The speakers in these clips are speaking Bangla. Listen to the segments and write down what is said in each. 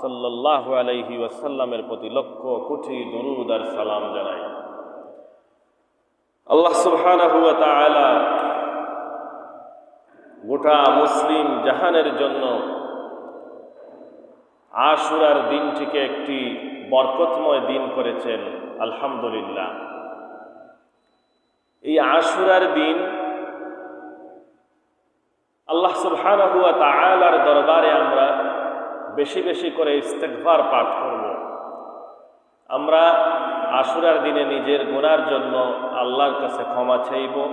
সাল্লাহ আলাইহি ওয়াসাল্লামের প্রতি লক্ষ কোটি দরুদ আর সালাম জানাই। আল্লাহ সুবহানাহু গোটা মুসলিম জাহানের জন্য আশুরার দিনটিকে একটি বরকতময় দিন করেছেন, আলহামদুলিল্লাহ। এই আশুরার দিন আল্লাহ সুবহানাহু ওয়া তাআলার দরবারে আমরা বেশি বেশি করে ইস্তেগফার পাঠ করব। আমরা আশুরার দিনে নিজের গুনার জন্য আল্লাহর কাছে ক্ষমা চাইব।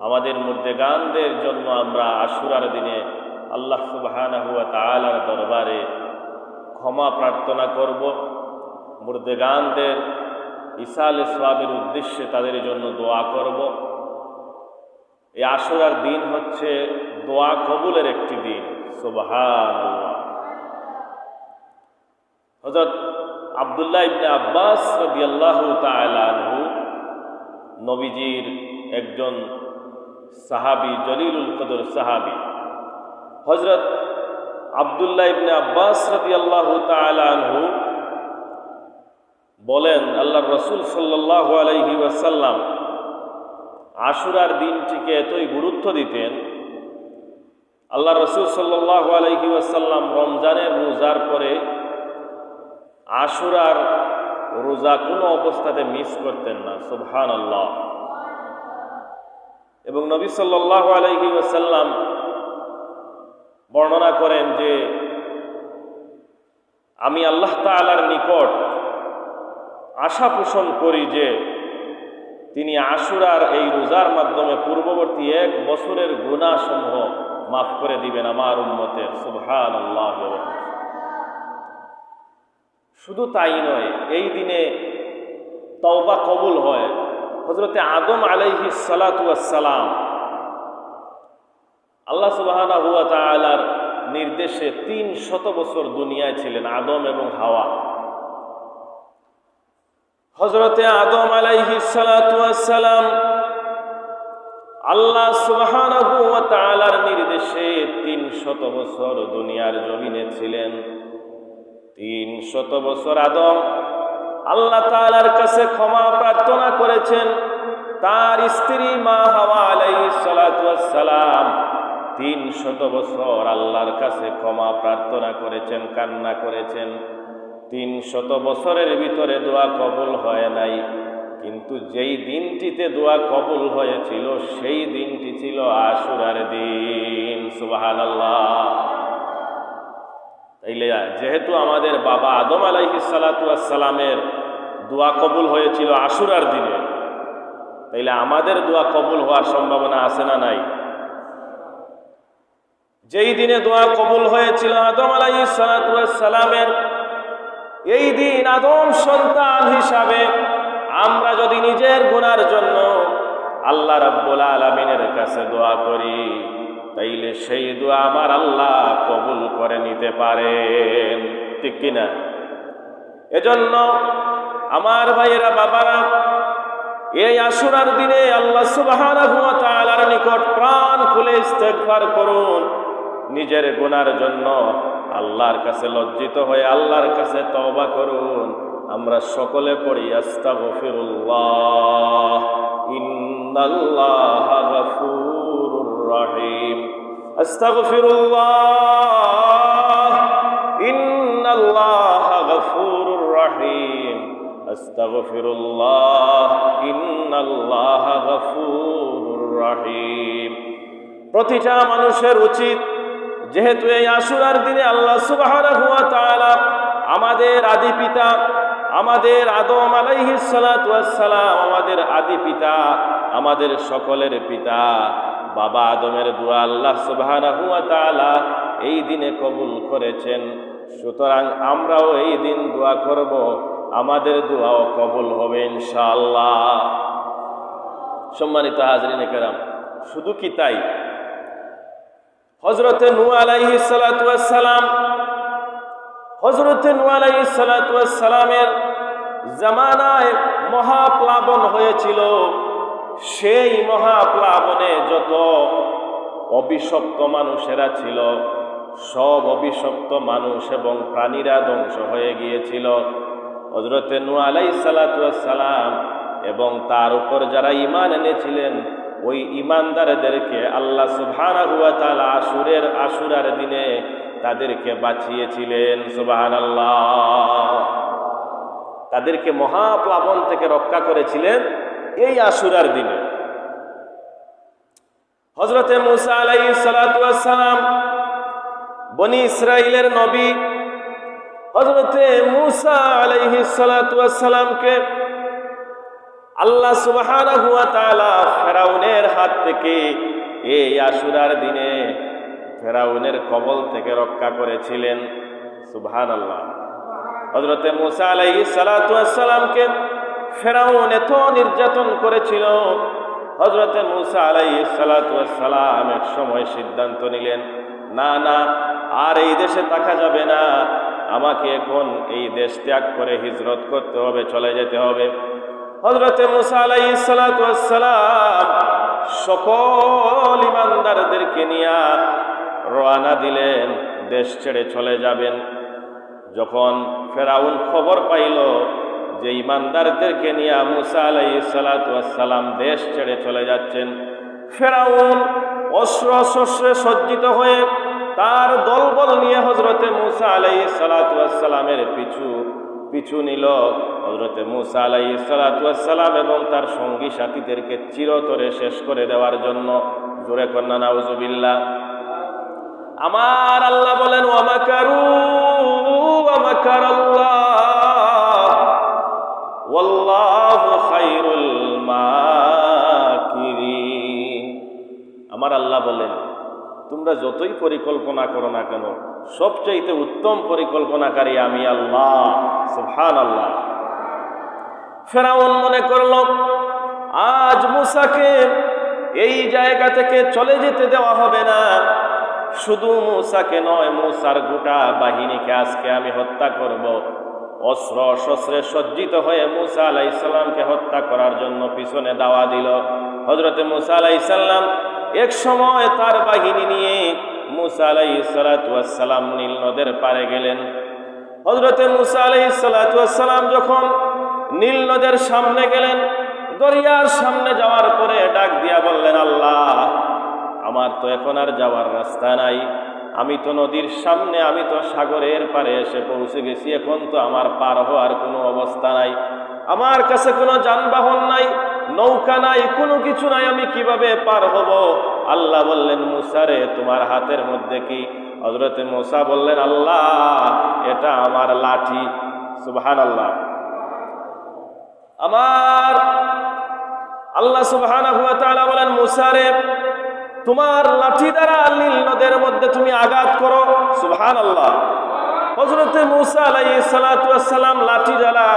আমাদের মুর্দেগানদের জন্য আমরা আশুরার দিনে আল্লাহ সুবহানাহু ওয়া তাআলার দরবারে ক্ষমা প্রার্থনা করব। মুর্দেগানদের ইসাল ইসলামের উদ্দেশ্যে তাদের জন্য দোয়া করব। এই আশুরার দিন হচ্ছে দোয়া কবুলের একটি দিন। সুবহান হজরত আবদুল্লাহ ইবনে আব্বাস রদিয়াল্লাহু তাআলাহু নবীজির একজন সাহাবী, জলিলুল কদর সাহাবী। হজরত আবদুল্লাহ ইবনে আব্বাস রদিয়াল্লাহু তাআলাহু বলেন আল্লাহ রসুল সাল্লাহ আলাইহি ওয়াসাল্লাম আশুরার দিনটিকে এতই গুরুত্ব দিতেন আল্লাহ রসুল সাল্লাহ আলহি ওয়াসাল্লাম রমজানের রোজার পরে আশুরার রোজা কোনো অবস্থাতে মিস করতেন না সুবহান আল্লাহ এবং নবী সাল্লাহ আলহি ওয়াসাল্লাম বর্ণনা করেন যে, আমি আল্লাহ তালার নিকট আশা পোষণ করি যে, তিনি আশুরার এই রোজার মাধ্যমে পূর্ববর্তী এক বছরের গুণাসমূহ মাফ করে দিবেন আমার উন্মতের সুবহান আল্লাহ শুধু তাই নয়, এই দিনে তওবা কবুল হয়। হজরতে আদম আলাইহি সালাতাম আল্লাহ তালার নির্দেশে তিন শত বছর দুনিয়ায় ছিলেন, আদম এবং হাওয়া। হজরতে আদম আলাইহি সালাম আল্লাহ তাআলার নির্দেশে তিন শত বছর দুনিয়ার জমিনে ছিলেন। তিন শত বছর আদম আল্লাহ তাআলার কাছে ক্ষমা প্রার্থনা করেছেন, তার স্ত্রী মা হাওয়া সালাতু সালাম তিন শত বছর আল্লাহর কাছে ক্ষমা প্রার্থনা করেছেন, কান্না করেছেন। তিন শত বছরের ভিতরে দোয়া কবুল হয় নাই, কিন্তু যেই দিনটিতে দোয়া কবুল হয়েছিল, সেই দিনটি ছিল আশুরার দিন। সুবাহান তাইলে যেহেতু আমাদের বাবা আদম আলাইহি সালামের দোয়া কবুল হয়েছিল আশুরার দিনে, তাইলে আমাদের দোয়া কবুল হওয়ার সম্ভাবনা আছে না নাই? যেই দিনে দোয়া কবুল হয়েছিল আদম আলাইসালামের এই দিন আদম সন্তান হিসাবে আমরা যদি নিজের গুনার জন্য আল্লাহ রাব্বুল আলমিনের কাছে দোয়া করি। তাইলে সেই দোয়া আমার আল্লাহ কবুল করে নিতে পারেন। ঠিক কিনা? এজন্য আমার ভাইয়েরা, বাবারা, এই আশুরার দিনে আল্লাহ তাআলার নিকট প্রাণ খুলে ইস্তেগফার করুন। নিজের গুনার জন্য আল্লাহর কাছে লজ্জিত হয়ে আল্লাহর কাছে তওবা করুন। আমরা সকলে পড়ি আস্তাগফিরুল্লাহ ইন্নাল্লাহা গফুরুর রহিম। আস্তাগফিরুল্লাহ। ইন্নাল্লাহা গফুরুর রহিম। আস্তাগফিরুল্লাহ। ইন্নাল্লাহা গফুরুর রহিম। প্রতিটা মানুষের উচিত, যেহেতু এই আশুরার দিনে আল্লাহ সুবাহ আমাদের আদি পিতা, আমাদের আদম আলাইহিসালাম আমাদের আদি পিতা, আমাদের সকলের পিতা বাবা আদমের দোয়া আল্লাহ সুবাহ এই দিনে কবুল করেছেন। সুতরাং আমরাও এই দিন দোয়া করব, আমাদের দোয়াও কবুল হবে ইনশাআল্লাহ। সম্মানিত হাজরিন কেরাম, শুধু কি তাই? হজরতে নু আলাইহি সালাম হজরতে নু আলাইহি সালামের জামানায় মহাপ্লাবন হয়েছিল। সেই মহাপ্লাবনে যত অভিশপ্ত মানুষেরা ছিল, সব অভিশপ্ত মানুষ এবং প্রাণীরা ধ্বংস হয়ে গিয়েছিল। হজরতে নু আলাই সালাম এবং তার উপর যারা ইমান এনেছিলেন, ওই ইমানদারদেরকে আল্লাহ সুবহানা হুয়া তাআলা আসুরের আশুরার দিনে তাদেরকে বাঁচিয়েছিলেন। সুবহান আল্লাহ তাদেরকে মহাপ্লাবন থেকে রক্ষা করেছিলেন। এই আশুরার দিনে। হজরতে মুসা আলাই সালাম বনি ইসরাইলের নবী হজরতে মুসা আলাইহি সালামকে আল্লাহ তাআলা ফেরাউনের হাত থেকে এই আশুরার দিনে ফেরাউনের কবল থেকে রক্ষা করেছিলেন। সুবহানাল্লাহ। হজরতে মুসা আলাইহি সালামকে ফেরাউন এত নির্যাতন করেছিল। হজরতে মুসা আলাইহি সালাম এক সময় সিদ্ধান্ত নিলেন, না না, আর এই দেশে থাকা যাবে না। আমাকে এখন এই দেশ ত্যাগ করে হিজরত করতে হবে, চলে যেতে হবে। হজরতে মুসা আলাইহি সালাম সকল ইমানদারদেরকে নিয়ে রওনা দিলেন, দেশ ছেড়ে চলে যাবেন। যখন ফেরাউন খবর পাইল যে ইমানদারদেরকে নিয়ে মুসা আলাই সালাম দেশ ছেড়ে চলে যাচ্ছেন, ফেরাউন অস্ত্র শস্ত্রে সজ্জিত হয়ে তার দলবল নিয়ে হজরতে মুসা আলাই সালাতামের পিছু পিছু নিল। হজরতে মুসা আলাই সালাতাম এবং তার সঙ্গী সাথীদেরকে চিরতরে শেষ করে দেওয়ার জন্য, জোরে কন্যা নাউজুবিল্লা আমার আল্লাহ বলেন ওয়ামাকারু ওয়ামাকার তোমরা যতই পরিকল্পনা করো না কেন, সবচাইতে উত্তম পরিকল্পনাকারী আমি আল্লাহ। সুবহান আল্লাহ ফেরাউন মনে করল, আজ মুসাকে এই জায়গা থেকে চলে যেতে দেওয়া হবে না। শুধু মুসাকে নয়, মুসার গোটা বাহিনীকে আজকে আমি হত্যা করব। অস্ত্র শস্ত্রে সজ্জিত হয়ে মুসা আলাই ইসলামকে হত্যা করার জন্য পিছনে দাওয়া দিল। হজরতে মুসা আলাই ইসাল্লাম এক সময় তার বাহিনী নিয়ে মুসা আলাই নীল নদের পারে গেলেন। হজরতে মুসা আলাই যখন নীল নদের সামনে গেলেন, দরিয়ার সামনে যাওয়ার পরে ডাক দিয়া বললেন, আল্লাহ, আমার তো এখন আর যাওয়ার রাস্তা নাই। আমি তো নদীর সামনে, আমি তো সাগরের পারে এসে পৌঁছে গেছি। এখন তো আমার পার হওয়ার কোনো অবস্থা নাই। আমার কাছে কোনো যানবাহন নাই। নৌকা নাই, কোনো কিছু নাই, আমি কীভাবে পার হব? আল্লাহ বললেন মুসারে তোমার হাতের মধ্যে কি? হজরতে মুসা বললেন, আল্লাহ, এটা আমার লাঠি। সুবহান আল্লাহ আমার আল্লাহ সুবহান বলেন মুসারে তোমার লাঠি দ্বারা নীল নদের মধ্যে তুমি আঘাত করো। সুবহান আল্লাহ হজরতে মুসা আলাই সালাম লাঠি দ্বারা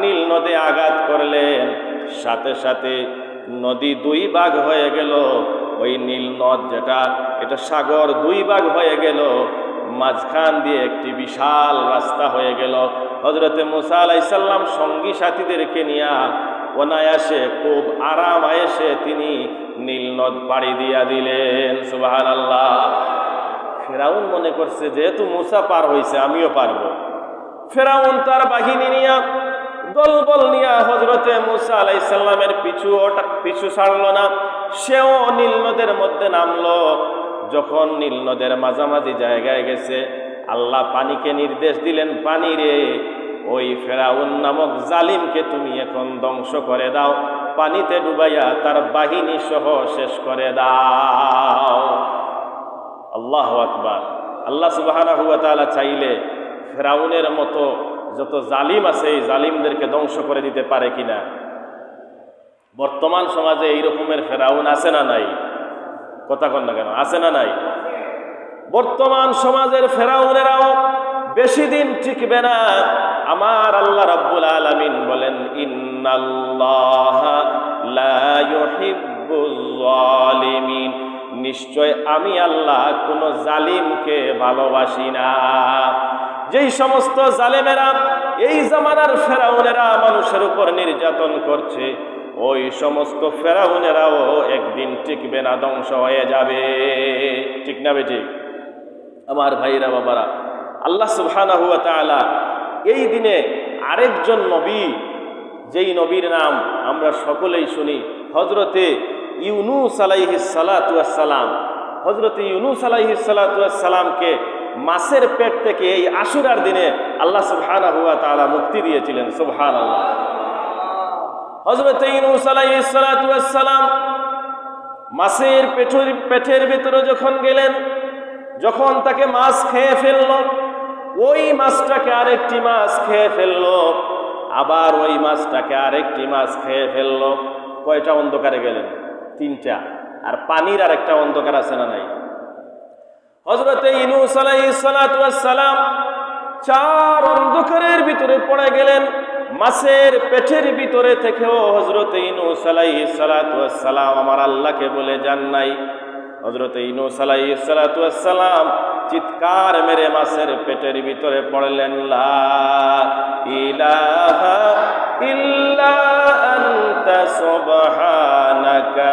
নীল নদে আঘাত করলেন। সাথে সাথে নদী দুই ভাগ হয়ে গেল। ওই নীল নদ যেটা, এটা সাগর দুই ভাগ হয়ে গেল। মাঝখান দিয়ে একটি বিশাল রাস্তা হয়ে গেল। হজরতে মুসা আলাইসাল্লাম সঙ্গী সাথীদেরকে নিয়ে অনায়াসে খুব আরাম আয়েসে তিনি নীল নদ পাড়ি দিয়া দিলেন। সুবাহ আল্লাহ ফেরাউন মনে করছে, যেহেতু মুসা পার হয়েছে আমিও পারব। ফেরাউন তার বাহিনী নিয়া দলবল নিয়া হজরতে মুসা আলাইসাল্লামের পিছু পিছু ছাড়ল না, সেও নীল নদের মধ্যে নামলো। যখন নীল নদের মাঝামাঝি জায়গায় গেছে, আল্লাহ পানিকে নির্দেশ দিলেন, পানি রে, ওই ফেরাউন নামক জালিমকে তুমি এখন ধ্বংস করে দাও, পানিতে ডুবাইয়া তার বাহিনী সহ শেষ করে দাও। আল্লাহ আকবার। আল্লাহ সুবাহ চাইলে ফেরাউনের মতো যত জালিম আছে, এই জালিমদেরকে ধ্বংস করে দিতে পারে কিনা? বর্তমান সমাজে এই রকমের ফেরাউন আছে না নাই? কথা কন না কেন, আছে না নাই? বর্তমান সমাজের ফেরাউনেরাও বেশি দিন টিকবে না। আমার আল্লাহ রাব্বুল আলামিন বলেন নিশ্চয় আমি আল্লাহ কোন জালিমকে ভালোবাসি না। যেই সমস্ত জালেমেরা এই জামানার ফেরাউনেরা মানুষের উপর নির্যাতন করছে, ওই সমস্ত ফেরাউনেরাও একদিন টিকবে না, ধ্বংস হয়ে যাবে। ঠিক না বে ঠিক আমার ভাইরা, বাবারা, আল্লাহ সুবহানাহু ওয়া তাআলা এই দিনে আরেকজন নবী, যেই নবীর নাম আমরা সকলেই শুনি হজরতে ইউনুস আলাইহিস সালাম। হজরতে ইউনুস আলাইহিস সালামকে মাছের পেট থেকে এই আশুরার দিনে আল্লাহ সুবহানাহু ওয়া তাআলা মুক্তি দিয়েছিলেন হজরতে আলাইহিস সালাতু ওয়াস সালাম মাছের পেটের পেটের ভিতরে যখন গেলেন, যখন তাকে মাছ খেয়ে ফেলল, ওই মাছটাকে আরেকটি মাছ খেয়ে ফেলল, আবার ওই মাছটাকে আরেকটি মাছ খেয়ে ফেলল। কয়টা অন্ধকারে গেলেন? তিনটা। আর পানির আরেকটা অন্ধকার আছে না নাই? হজরতে ইনুস সালাম চার অন্ধকারের ভিতরে পড়ে গেলেন, মাছের পেটের ভিতরে থেকেও হজরত ইনুস সালাম আমার আল্লাহকে বলে যান নাই। হজরত ইনুস সালাম চিৎকার মেরে মাছের পেটের ভিতরে পড়লেন, লা ইলাহা ইল্লা আনতা সুবহানাকা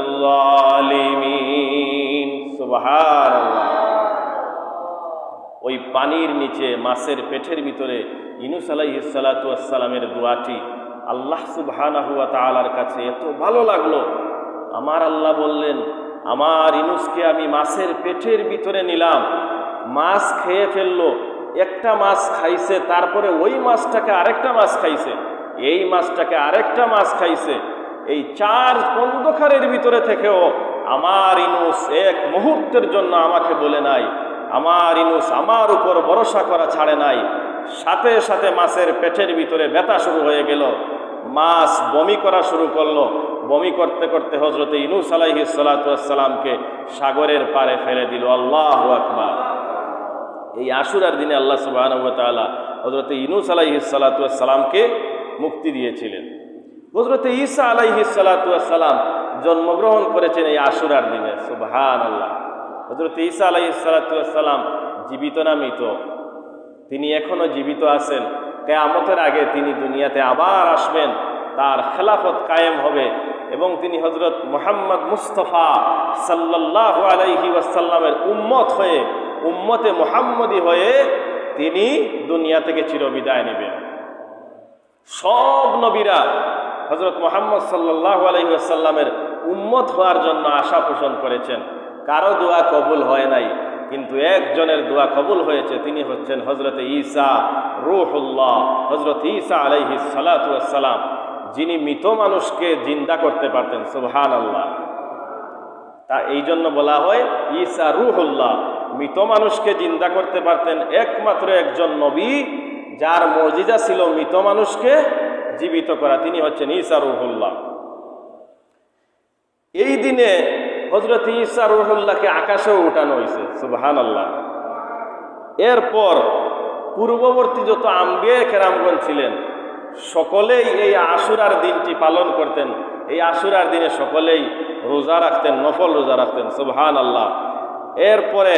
জালিমিন ওই পানির নিচে, মাছের পেটের ভিতরে ইনুস আলাইসালামের দোয়াটি আল্লাহ সুবহানাহু ওয়া কাছে এত ভালো লাগল। আমার আল্লাহ বললেন, আমার ইনুসকে আমি মাছের পেটের ভিতরে নিলাম। মাছ খেয়ে ফেলল। একটা মাছ খাইছে, তারপরে ওই মাছটাকে আরেকটা মাছ খাইছে। এই মাছটাকে আরেকটা মাছ খাইছে। এই চার অন্ধকারের ভিতরে থেকেও আমার ইনুস এক মুহূর্তের জন্য আমাকে বলে নাই, আমার ইনুস আমার উপর ভরসা করা ছাড়ে নাই। সাথে সাথে মাছের পেটের ভিতরে ব্যথা শুরু হয়ে গেল। মাছ বমি করা শুরু করল। বমি করতে করতে হজরত ইনুস আলাইহি সালাতামকে সাগরের পারে ফেলে দিল। আল্লাহ আকবার। এই আশুরার দিনে আল্লাহ সুবাহ হজরত ইনুস আলাইহি সালাতামকে মুক্তি দিয়েছিলেন। হজরত ঈসা আলাইহি সালাতাম জন্মগ্রহণ করেছেন এই আশুরার দিনে সুবহান আল্লাহ হজরত ঈসা আলাইহি সালাতাম জীবিত না মৃত? তিনি এখনও জীবিত আছেন। কেয়ামতের আগে তিনি দুনিয়াতে আবার আসবেন, তার খেলাফত কায়েম হবে এবং তিনি হজরত মোহাম্মদ মুস্তফা সাল্লাহ আলাইহি ওয়াসাল্লামের উম্মত হয়ে, উম্মতে মোহাম্মদি হয়ে তিনি দুনিয়া থেকে চিরবিদায় নেবেন। সব নবীরা হজরত মোহাম্মদ সাল্লাহ আলহিহাসাল্লামের উম্মত হওয়ার জন্য আশা পোষণ করেছেন। কারও দোয়া কবুল হয় নাই, কিন্তু একজনের দোয়া কবুল হয়েছে, তিনি হচ্ছেন হজরত ঈসা রুহুল্লাহ হজরত ঈসা আলাইহি সালাতাম যিনি মৃত মানুষকে জিন্দা করতে পারতেন সুবহান আল্লাহ তা এই জন্য বলা হয়, ঈসা রুহুল্লাহ, মৃত মানুষকে জিন্দা করতে পারতেন একমাত্র একজন নবী, যার মর্জিজা ছিল মৃত মানুষকে জীবিত করা, তিনি হচ্ছেন ঈসা রুহুল্লাহ। এই দিনে হজরত ঈসা রুহুল্লাহকে আকাশেও উঠানো হয়েছে সুবহান আল্লাহ এরপর পূর্ববর্তী যত আম্বিয়ে কেরামগণ ছিলেন, সকলেই এই আশুরার দিনটি পালন করতেন। এই আশুরার দিনে সকলেই রোজা রাখতেন, নফল রোজা রাখতেন সুবহান আল্লাহ এরপরে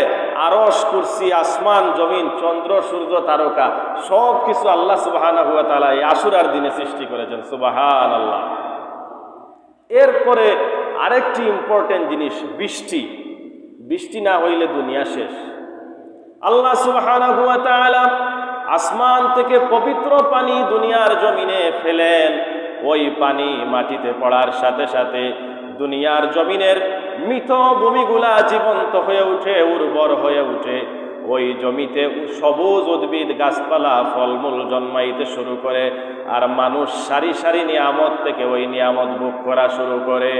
আরস কুরসি, আসমান, জমিন, চন্দ্র, সূর্য, তারকা সব কিছু আল্লাহ সুবাহান হুয়া তালা এই আশুরার দিনে সৃষ্টি করেছেন সুবাহান আল্লাহ এরপরে আরেকটি ইম্পর্টেন্ট জিনিস, বৃষ্টি। বৃষ্টি না হইলে দুনিয়া শেষ। আল্লাহ সুবাহান হুয়া আসমান থেকে পবিত্র পানি দুনিয়ার জমিনে ফেলেন। ওই পানি মাটিতে পড়ার সাথে সাথে দুনিয়ার জমিনের মৃত ভূমিগুলা জীবন্ত হয়ে উঠে, উর্বর হয়ে উঠে। ওই জমিতে সবুজ উদ্ভিদ, গাছপালা, ফলমূল জন্মাইতে শুরু করে আর মানুষ সারি সারি নিয়ামত থেকে ওই নিয়ামত ভোগ করা শুরু করে।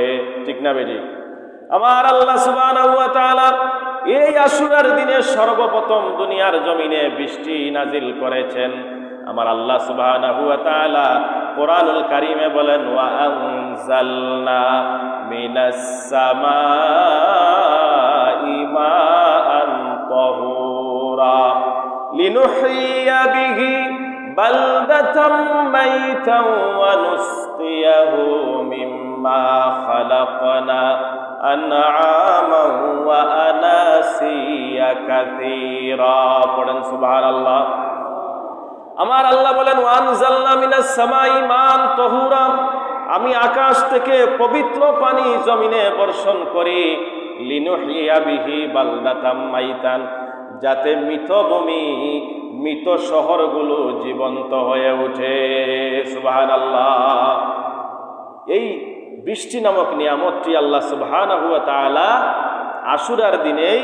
ঠিক না বেটি? আমার আল্লাহ এই আশুরার দিনে সর্বপ্রথম দুনিয়ার জমিনে বৃষ্টি নাজিল করেছেন। আমার আল্লাহ সুবাহ কোরআনুল কারিমে বলেন, ওয়া আনজালনা মিনাস সামাই বালদাতাম মাইতান ওয়া নুসকিয়াহু মিম্মা খালাকনা আনআমান ওয়া আনাসিয়া কাসীরা। পড়েন সুবহানাল্লাহ। আমার আল্লাহ বলেন ওয়ানজাল্লা মিনাস সামাই মান তহুরা। আমি আকাশ থেকে পবিত্র পানি জমিনে বর্ষণ করি। লিনুহিয়া বিহি বালদাতাম মাইতান। যাতে মৃত ভূমি মৃত শহরগুলো জীবন্ত হয়ে ওঠে। সুবাহান আল্লাহ এই বৃষ্টি নামক নিয়ামতটি আল্লাহ সুবহান তাআলা আশুরার দিনেই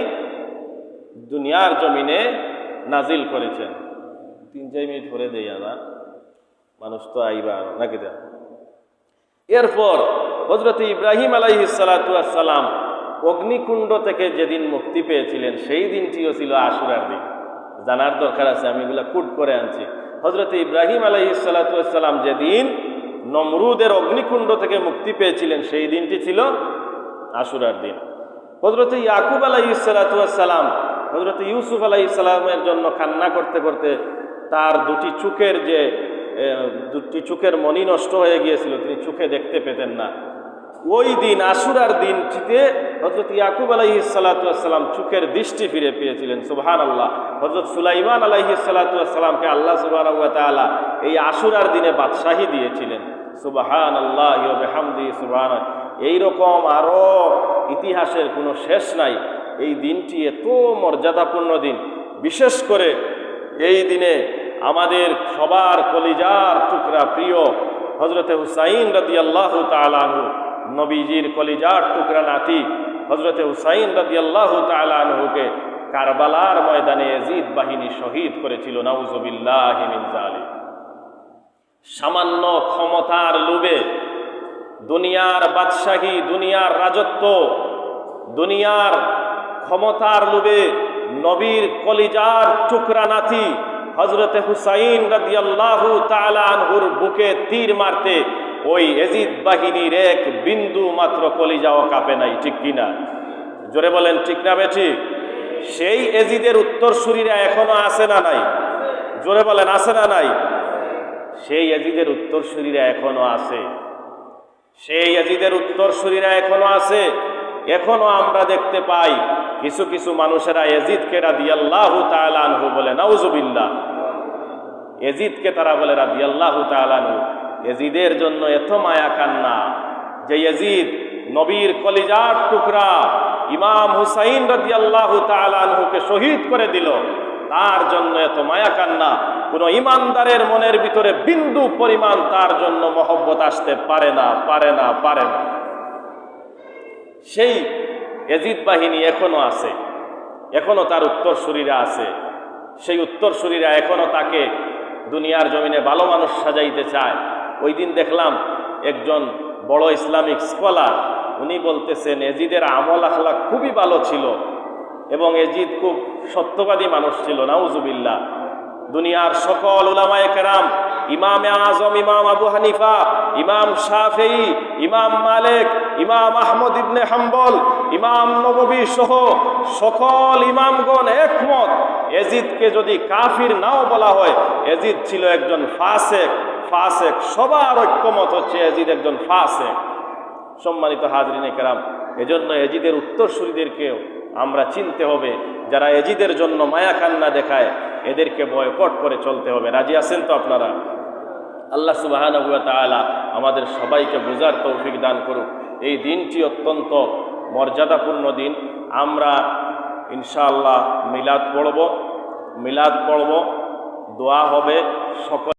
দুনিয়ার জমিনে নাজিল করেছেন। তিন, চার মিনিট করে দেই না মানুষ তো আইবার নাকি দা এরপর হজরত ইব্রাহিম আলাইহি সালাম অগ্নিকুণ্ড থেকে যেদিন মুক্তি পেয়েছিলেন, সেই দিনটিও ছিল আশুরার দিন। জানার দরকার আছে, আমি এগুলা কুট করে আনছি। হজরত ইব্রাহিম আলাইহি সালাম যেদিন নমরুদের অগ্নিকুণ্ড থেকে মুক্তি পেয়েছিলেন, সেই দিনটি ছিল আশুরার দিন। হজরত ইয়াকুব আলাইহি সালাম হজরত ইউসুফ আলাইহি সালামের জন্য কান্না করতে করতে তার দুটি চোখের যে দুটি চোখের মনি নষ্ট হয়ে গিয়েছিল, তিনি চোখে দেখতে পেতেন না। ওই দিন আশুরার দিনটিতে হজরত ইয়াকুব আলাইহি সালাম চোখের দৃষ্টি ফিরে পেয়েছিলেন সুবহান আল্লাহ হজরত সুলাইমান আলাইহি সালাতামকে আল্লাহ সুবাহ এই আশুরার দিনে বাদশাহী দিয়েছিলেন সুবাহান আল্লাহ বেহামদি সুবহান এইরকম আরও ইতিহাসের কোনো শেষ নাই। এই দিনটি এত মর্যাদাপূর্ণ দিন। বিশেষ করে এই দিনে আমাদের সবার কলিজার টুকরা প্রিয় হজরতে হুসাইন রাদি আল্লাহ তালাহু নবীজির কলিজার টুকরা নাতি হজরতে হুসাইন রাদি আল্লাহ তালাহুকে কারবালার ময়দানে এজিদ বাহিনী শহীদ করেছিল, নাউজবিল্লাহ জালি সামান্য ক্ষমতার লোভে দুনিয়ার বাদশাহী, দুনিয়ার রাজত্ব, দুনিয়ার ক্ষমতার লোভে নবীর কলিজার টুকরা নাতি হজরতে হুসাইন রাদিয়াল্লাহু তাআলা আনহুর বুকে তীর মারতে ওই এজিদ বাহিনীর এক বিন্দু মাত্র কলিজাও কাঁপে নাই, ঠিক কিনা? জোরে বলেন, ঠিক না বেঠিক সেই এজিদের উত্তরসূরিরা এখনও আছে না নাই? জোরে বলেন, আছে না নাই? সেই এজিদের উত্তরসূরিরা এখনও আছে। সেই এজিদের উত্তরসূরিরা এখনও আছে। এখনও আমরা দেখতে পাই কিছু কিছু মানুষেরা এজিদকে রাদিয়াল্লাহু তাআলা আনহু বলে, নাউজুবিল্লাহ। এজিদকে তারা বলে, রাদিয়াল্লাহু তাআলা আনহু। এজিদের জন্য এত মায়া কান্না যে এজিদ নবীর কলিজার টুকরা ইমাম হুসাইন রাদিয়াল্লাহু তাআলা আনহুকে শহীদ করে দিল। তার জন্য এত মায়া কান্না। কোন ইমানদারের মনের ভিতরে বিন্দু পরিমাণ তার জন্য মহব্বত আসতে পারে না পারে না পারে না। সেই এজিদ বাহিনী এখনও আছে। এখনও তার উত্তরসূরিরা আছে। সেই উত্তরসূরিরা এখনও তাকে দুনিয়ার জমিনে ভালো মানুষ সাজাইতে চায়। ওই দিন দেখলাম একজন বড় ইসলামিক স্কলার, উনি বলতেছেন, এজিদের আমল আখলা খুবই ভালো ছিল এবং এজিদ খুব সত্যবাদী মানুষ ছিল, নাউজুবিল্লাহ। দুনিয়ার সকল উলামায়ে কেরাম, ইমাম আজম, ইমাম আবু হানিফা, ইমাম শাফেই ইমাম মালিক, ইমাম আহমদ ইবনে হাম্বল, ইমাম নববী সহ সকল ইমামগণ একমত, এজিদকে যদি কাফির নাও বলা হয়, এজিদ ছিল একজন ফাসেক। ফাসেক, সবার ঐক্যমত হচ্ছে এজিদ একজন ফাসেক। সম্মানিত হাজরিনে কেরাম, এজন্য এজিদের উত্তরসূরিদেরকেও আমরা চিনতে হবে, যারা এজিদের জন্য মায়া কান্না দেখায়, এদেরকে বয়কট করে চলতে হবে। রাজি আছেন তো আপনারা? আল্লাহ সুবাহান তাআলা আমাদের সবাইকে বোঝার তৌফিক দান করুক। এই দিনটি অত্যন্ত মর্যাদাপূর্ণ দিন। আমরা ইনশাআল্লাহ মিলাদ পড়ব মিলাদ পড়ব, দোয়া হবে, সকল